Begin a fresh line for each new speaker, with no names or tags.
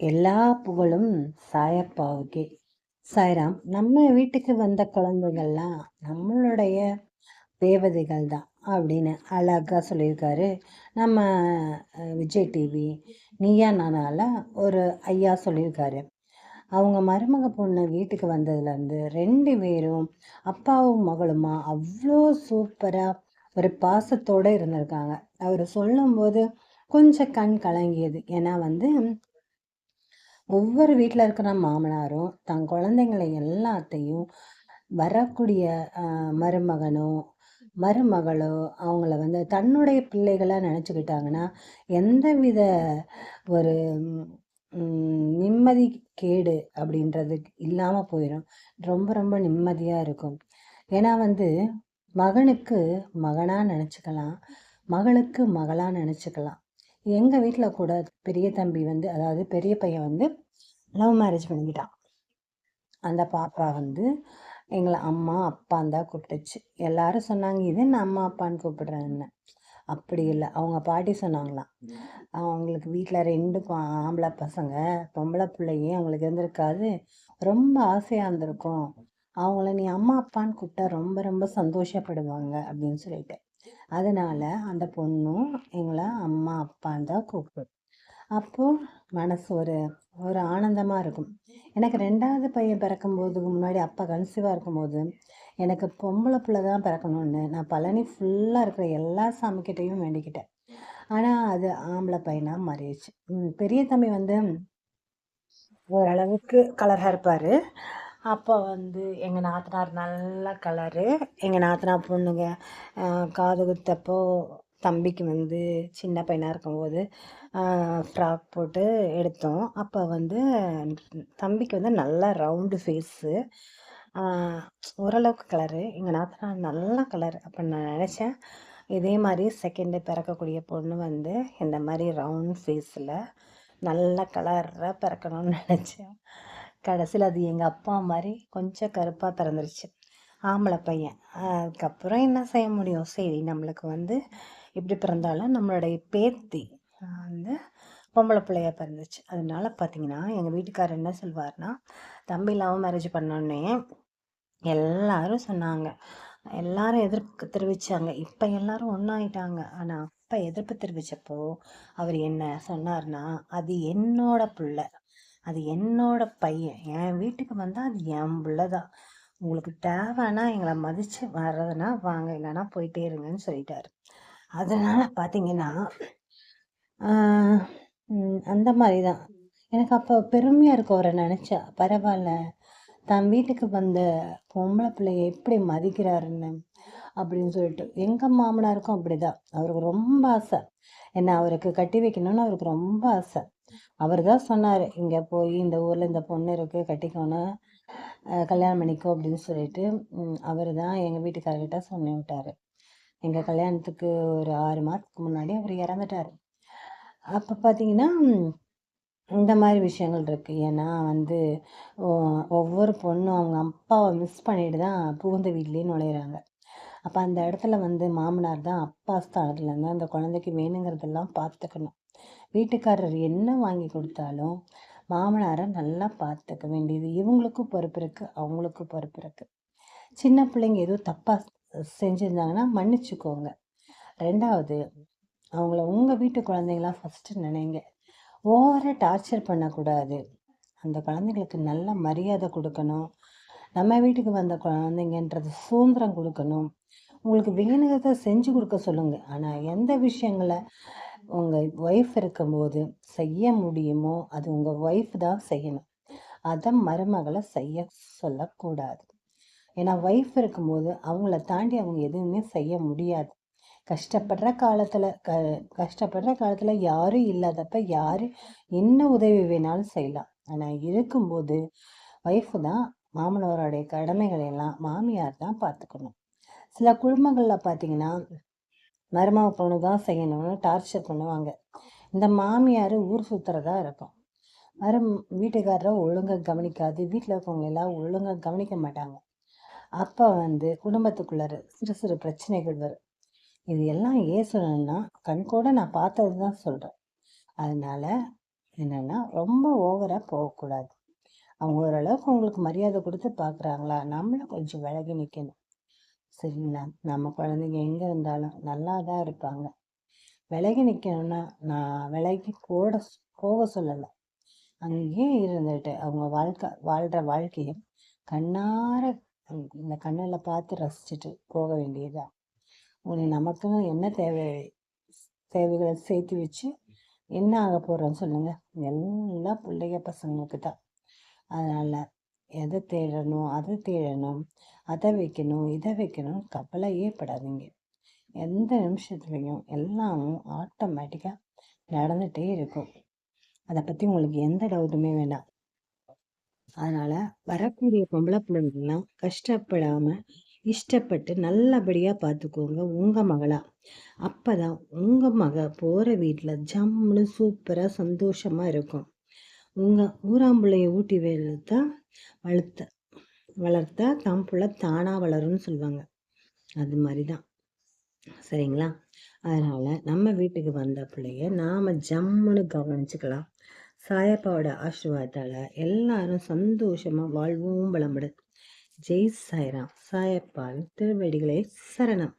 எல்லா புகழும் சாயப்பாவுக்கே. சாய்ராம் நம்ம வீட்டுக்கு வந்த குழந்தைகள்லாம் நம்மளுடைய தேவதைகள் தான் அப்படின்னு அழகாக சொல்லியிருக்காரு. நம்ம விஜய் டிவி நீயா நானால ஒரு ஐயா சொல்லியிருக்காரு. அவங்க மருமக பொண்ணு வீட்டுக்கு வந்ததுலேருந்து ரெண்டு பேரும் அப்பாவும் மகளுமா அவ்வளோ சூப்பராக ஒரு பாசத்தோடு இருந்திருக்காங்க. அவர் சொல்லும்போது கொஞ்சம் கண் கலங்கியது. ஏன்னா வந்து ஒவ்வொரு வீட்டில் இருக்கிற மாமனாரும் தன் குழந்தைங்களை எல்லாத்தையும் வரக்கூடிய மருமகனோ மருமகளோ அவங்கள வந்து தன்னுடைய பிள்ளைகளாக நினச்சிக்கிட்டாங்கன்னா எந்தவித ஒரு நிம்மதி கேடு அப்படின்றது இல்லாமல் போயிடும் ரொம்ப ரொம்ப நிம்மதியாக இருக்கும். ஏன்னா வந்து மகனுக்கு மகனாக நினச்சிக்கலாம். மகளுக்கு மகளாக நினச்சிக்கலாம். எங்கள் வீட்டில் கூட பெரிய தம்பி வந்து அதாவது பெரிய பையன் வந்து லவ் மேரேஜ் பண்ணிக்கிட்டான். அந்த பாப்பா வந்து எங்களை அம்மா அப்பான்னு தான் கூப்பிட்டுச்சு. எல்லாரும் சொன்னாங்க இது நான் அம்மா அப்பான்னு கூப்பிடுறேன்னு அப்படி இல்லை. அவங்க பாட்டி சொன்னாங்களாம் அவங்களுக்கு வீட்டில் ரெண்டு ஆம்பளை பசங்க பொம்பளை பிள்ளையும் அவங்களுக்கு இருந்திருக்காது. ரொம்ப ஆசையாக இருந்திருக்கும். அவங்கள நீ அம்மா அப்பான்னு கூப்பிட்டா ரொம்ப ரொம்ப சந்தோஷப்படுவாங்க அப்படின்னு சொல்லிட்டு. அதனால் அந்த பொண்ணும் எங்களை அம்மா அப்பான்னு தான் கூப்பிடும் அப்போது மனசு ஒரு ஒரு ஆனந்தமாக இருக்கும். எனக்கு ரெண்டாவது பையன் பிறக்கும்போதுக்கு முன்னாடி அப்பா கன்சீவாக இருக்கும்போது எனக்கு பொம்பளை பிள்ளை தான் பிறக்கணும்னு நான் பழனி ஃபுல்லாக இருக்கிற எல்லா சாமிக்கிட்டையும் வேண்டிக்கிட்டேன். ஆனால் அது ஆம்பளை பையனாக மாறிடுச்சு. பெரிய தம்பி வந்து ஓரளவுக்கு கலராக இருப்பார். அப்போ வந்து எங்கள் நாத்தனார் நல்ல கலரு எங்கள் நாத்தனார் பொண்ணுங்க காது குத்தப்போ தம்பிக்கு வந்து சின்ன பையனாக இருக்கும்போது ஃப்ராக் போட்டு எடுத்தோம். அப்போ வந்து தம்பிக்கு வந்து நல்லா ரவுண்டு ஃபேஸு ஓரளவுக்கு கலரு எங்கள் நாத்தனார் நல்ல கலர் அப்போ நான் நினச்சேன். இதே மாதிரி செகண்டு பிறக்கக்கூடிய பொண்ணு வந்து இந்த மாதிரி ரவுண்ட் ஃபேஸில் நல்ல கலராக பிறக்கணும்னு நினச்சேன். கடைசியில் அது எங்கள் அப்பா மாதிரி கொஞ்சம் கருப்பாக பிறந்துருச்சு. ஆம்பளை பையன். அதுக்கப்புறம் என்ன செய்ய முடியும்? சரி நம்மளுக்கு வந்து எப்படி பிறந்தாலும் நம்மளுடைய பேத்தி வந்து பொம்பளை பிள்ளையாக பிறந்துச்சு. அதனால பார்த்தீங்கன்னா எங்கள் வீட்டுக்காரர் என்ன சொல்வார்னா தம்பி லவ் மேரேஜ் பண்ணோடனே எல்லாரும் சொன்னாங்க. எல்லாரும் எதிர்ப்பு தெரிவித்தாங்க இப்போ எல்லாரும் ஒன்றாயிட்டாங்க ஆனால் அப்போ எதிர்ப்பு தெரிவித்தப்போ அவர் என்ன சொன்னார்னா அது என்னோட பிள்ளை. அது என்னோட பையன். என் வீட்டுக்கு வந்தால் அது என் பிள்ளை தான் உங்களுக்கு தேவைன்னா எங்களை மதித்து வர்றதுனா வாங்க இல்லைன்னா போயிட்டே இருங்கன்னு சொல்லிட்டாரு. அதனால் பார்த்தீங்கன்னா அந்த மாதிரி தான் எனக்கு அப்போ பெருமையாக இருக்கும் அவரை நினச்சா. பரவாயில்ல தன் வீட்டுக்கு வந்த பொம்பளை பிள்ளைய எப்படி மதிக்கிறாருன்னு அப்படின்னு சொல்லிட்டு. எங்கள் மாமனாருக்கும் அப்படி தான் அவருக்கு ரொம்ப ஆசை. என்ன அவருக்கு கட்டி வைக்கணும்னு அவருக்கு ரொம்ப ஆசை. அவர் தான் சொன்னார் இங்கே போய் இந்த ஊரில் இந்த பொண்ணு இருக்குது கட்டிக்கணும் கல்யாணம் பண்ணிக்கோ அப்படின்னு சொல்லிட்டு அவர் தான் எங்கள் வீட்டுக்காரர்கிட்ட சொல்லி விட்டார். எங்கள் கல்யாணத்துக்கு ஒரு ஆறு மாதத்துக்கு முன்னாடி அவர் இறந்துட்டார். அப்போ பார்த்தீங்கன்னா இந்த மாதிரி விஷயங்கள் இருக்குது ஏன்னா வந்து ஒவ்வொரு பொண்ணும் அவங்க அப்பாவை மிஸ் பண்ணிட்டு தான் புகுந்த வீட்லேயே நுழையிறாங்க. அப்போ அந்த இடத்துல வந்து மாமனார் தான் அப்பா ஸ்தானத்துலேருந்து அந்த குழந்தைக்கு வேணுங்கிறதெல்லாம் பார்த்துக்கணும் வீட்டுக்காரர் என்ன வாங்கி கொடுத்தாலும் மாமனாரை நல்லா பார்த்துக்க வேண்டியது. இவங்களுக்கும் பொறுப்பு இருக்குது அவங்களுக்கும் பொறுப்பு இருக்குது சின்ன பிள்ளைங்க எதுவும் தப்பாக செஞ்சுருந்தாங்கன்னா மன்னிச்சுக்கோங்க. ரெண்டாவது அவங்கள உங்கள் வீட்டு குழந்தைங்களாம் ஃபஸ்ட்டு நினைங்க. ஓவராக டார்ச்சர் பண்ணக்கூடாது. அந்த குழந்தைங்களுக்கு நல்ல மரியாதை கொடுக்கணும். நம்ம வீட்டுக்கு வந்த குழந்தைங்கன்றது சுதந்திரம் கொடுக்கணும். உங்களுக்கு வேணுங்கிறத செஞ்சு கொடுக்க சொல்லுங்கள் ஆனால் எந்த விஷயங்களை உங்கள் ஒய்ஃப் இருக்கும்போது செய்ய முடியுமோ அது உங்கள் ஒய்ஃப் தான் செய்யணும். அதை மருமகளை செய்ய சொல்லக்கூடாது. ஏன்னா ஒய்ஃப் இருக்கும்போது அவங்கள தாண்டி அவங்க எதுவுமே செய்ய முடியாது. கஷ்டப்படுற காலத்தில் க கஷ்டப்படுற காலத்தில் யாரும் இல்லாதப்ப யார் என்ன உதவி வேணாலும் செய்யலாம். ஆனால் இருக்கும்போது ஒய்ஃபு தான் மாமனவருடைய கடமைகளை எல்லாம் மாமியார் தான் பார்த்துக்கணும். சில குடும்பங்களில் பார்த்தீங்கன்னா மருமக பொண்ணு தான் செய்யணும்னு டார்ச்சர் பண்ணுவாங்க. இந்த மாமியார் ஊர் சுற்றுறதா இருக்கும். மரம் வீட்டுக்காரரை ஒழுங்காக கவனிக்காது. வீட்டில் இருக்கவங்க எல்லாம் ஒழுங்காக கவனிக்க மாட்டாங்க. அப்போ வந்து குடும்பத்துக்குள்ளார சிறு சிறு பிரச்சனைகள் வரும். இது எல்லாம் ஏன் சொல்லணும்னா கண்கூட நான் பார்த்தது தான் சொல்கிறேன் அதனால் என்னென்னா ரொம்ப ஓவராக போகக்கூடாது. அவங்க ஓரளவுக்கு உங்களுக்கு மரியாதை கொடுத்து பார்க்குறாங்களா? நம்மளும் கொஞ்சம் விலகி நிற்கணும் சரிங்களா? நம்ம குழந்தைங்க எங்கே இருந்தாலும் நல்லா தான் இருப்பாங்க. விலகி நிற்கணும்னா நான் விலகி கூட போக சொல்லலை. அங்கேயே இருந்துட்டு அவங்க வாழ்க்கை வாழ்கிற வாழ்க்கையை கண்ணார இந்த கண்ணில் பார்த்து ரசிச்சுட்டு போக வேண்டியதுதான் உன்னை நமக்குன்னு என்ன தேவை? தேவைகளை சேர்த்து வச்சு என்ன ஆக போகிறோன்னு சொல்லுங்கள் எல்லாம் பிள்ளைங்க பசங்களுக்கு தான் அதனால் எதை தேடணும் அதை தேடணும் அதை வைக்கணும் இதை வைக்கணும் கவலையே படாதீங்க. எந்த நிமிஷத்துலையும் எல்லாமும் ஆட்டோமேட்டிக்காக நடந்துகிட்டே இருக்கும். அதை பற்றி உங்களுக்கு எந்த டவுட்டுமே வேண்டாம் அதனால் வரக்கூடிய பொம்பளை பிள்ளைங்கள்லாம் கஷ்டப்படாமல் இஷ்டப்பட்டு நல்லபடியாக பார்த்துக்கோங்க உங்கள் மகளாக அப்போ தான் உங்கள் மக போகிற வீட்டில் ஜம்முன்னு சூப்பராக சந்தோஷமாக இருக்கும். உங்கள் ஊராம்புள்ளைய ஊட்டி வளர்த்தா வளர்த்த வளர்த்தா தம் புள்ள தானாக வளரும்னு சொல்லுவாங்க. அது மாதிரி தான் சரிங்களா? அதனால் நம்ம வீட்டுக்கு வந்த பிள்ளைய நாம் ஜம்முன்னு கவனிச்சுக்கலாம். சாயப்பாவோட ஆசீர்வாதத்தால் எல்லாரும் சந்தோஷமாக வாழ்வும் வளம்படு ஜெய் சாய்ராம். சாயப்பாவின் திருவடிகளே சரணம்.